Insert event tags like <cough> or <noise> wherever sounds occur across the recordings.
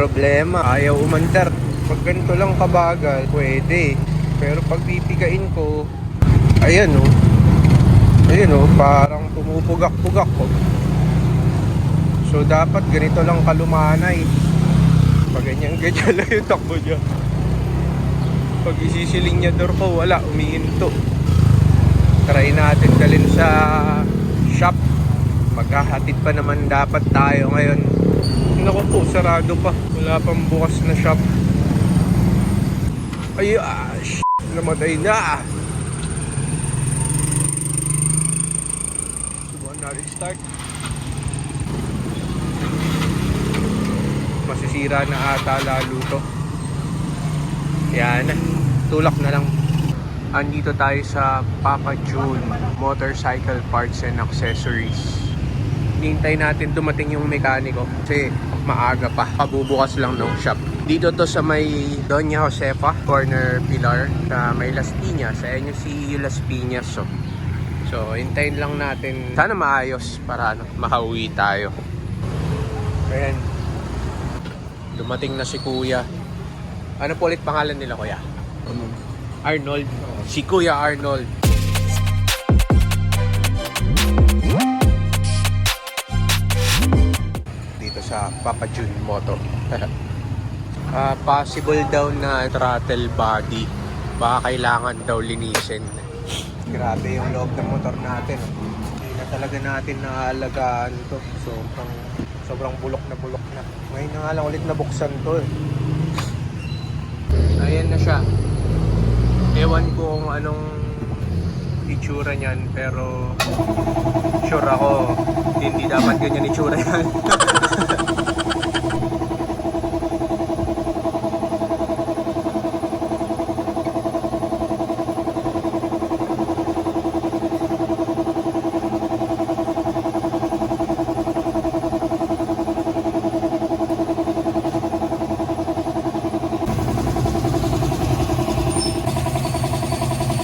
problema. Ayaw umandar. Pag ganito lang kabagal, pwede. Pero pag pipigain ko, ayan oh. Ayan oh, parang pumupugak-pugak ko. So dapat ganito lang kalumanay. Pag ganyan-ganyan <laughs> lang yung takbo niya. Pag isisiling niya door ko, wala, umiinto. Try natin dalhin sa shop. Maghahatid pa naman dapat tayo ngayon. Naku po, sarado pa. Wala pang bukas na shop. Ay, ah, sh- namatay na. Subukan natin start. Masisira na ata lalo to. Yan. Tulak na lang. Andito tayo sa Papa June Motorcycle Parts and Accessories. Hintay natin dumating yung mekaniko kasi maaga pa. Pabubukas lang ng shop. Dito to sa may Doña Josefa, corner pillar sa may Las Piñas. Ayan yung si Las Piñas. So, so hintayin lang natin. Sana maayos para ano, makauwi tayo. Ayan. Dumating na si Kuya. Ano po ulit pangalan nila, Kuya? Arnold. Si Kuya Arnold. Sa Papa June Moto. <laughs> Ah, possible daw na throttle body. Baka kailangan daw linisin. Grabe yung loob ng motor natin. Hindi na talaga natin naalagaan to. Sobrang, sobrang bulok na bulok na. Ngayon na nga lang ulit nabuksan to eh. Ayan na siya. Ewan ko kung anong itsura niyan pero sure ako hindi dapat ganyan itsura yan. <laughs>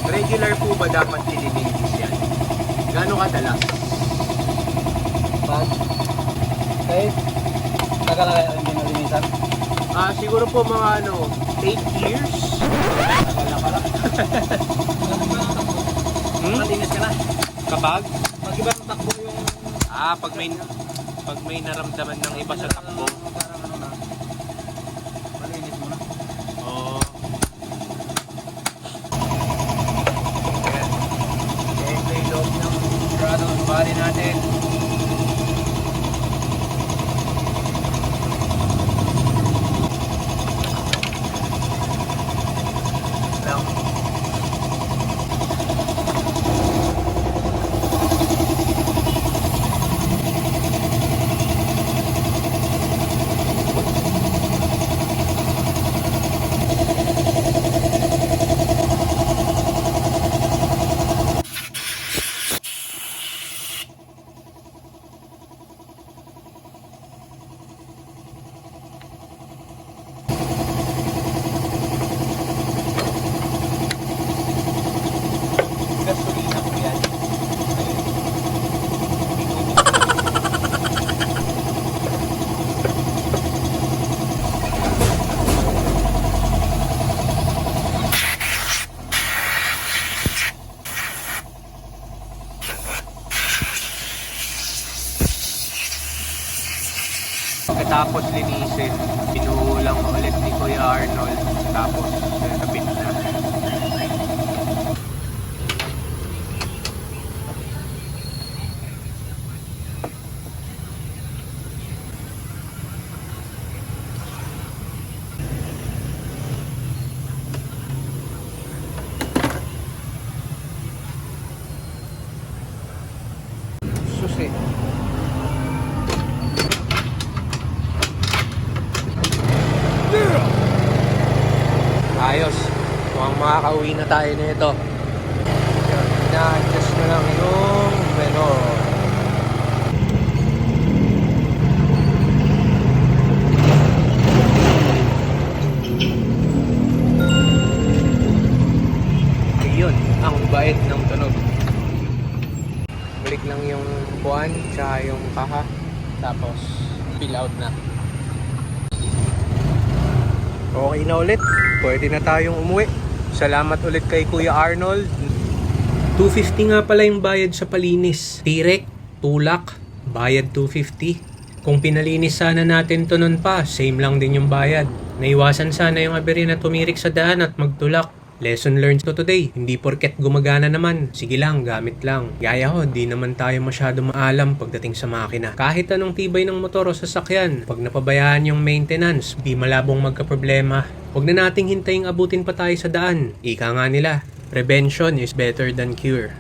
Regular po ba dapat nililinis yan? Gano'ng kadalas? Pag kahit tagal na hindi nalinisan, Ah, siguro po mga ano, 8 years? tagal na pala. Hmm? Malinis ka na. Kapag? Pag iba ng takbo yung Ah, pag may pag may naramdaman ng iba sa takbo. parang ano na, malinis mo na. Oo. Loob ng bali natin. Pagkatapos linisin, pinulang ulit ni Kuya Arnold. Tapos, kapit na. Susi. Makakauwi na tayo nito. Yun, Na-adjust na lang yung menu. Ayun, ang bait ng tunog. Balik lang yung buwan, tsaka yung kaha. Tapos, fill out na. okay na ulit. Pwede na tayong umuwi. Salamat ulit kay Kuya Arnold. 250 nga pala yung bayad sa palinis. Tirek, tulak, bayad 250. Kung pinalinis sana natin to nun pa, same lang din yung bayad. Naiwasan sana yung aberya na tumirik sa daan at magtulak. Lesson learned to today. Hindi porket gumagana naman. Sige lang, gamit lang. Gaya ko, di naman tayo masyado maalam pagdating sa makina. Kahit anong tibay ng motor o sasakyan, pag napabayaan yung maintenance, di malabong magkaproblema. Huwag na nating hintayin abutin pa tayo sa daan. Ika nga nila, prevention is better than cure.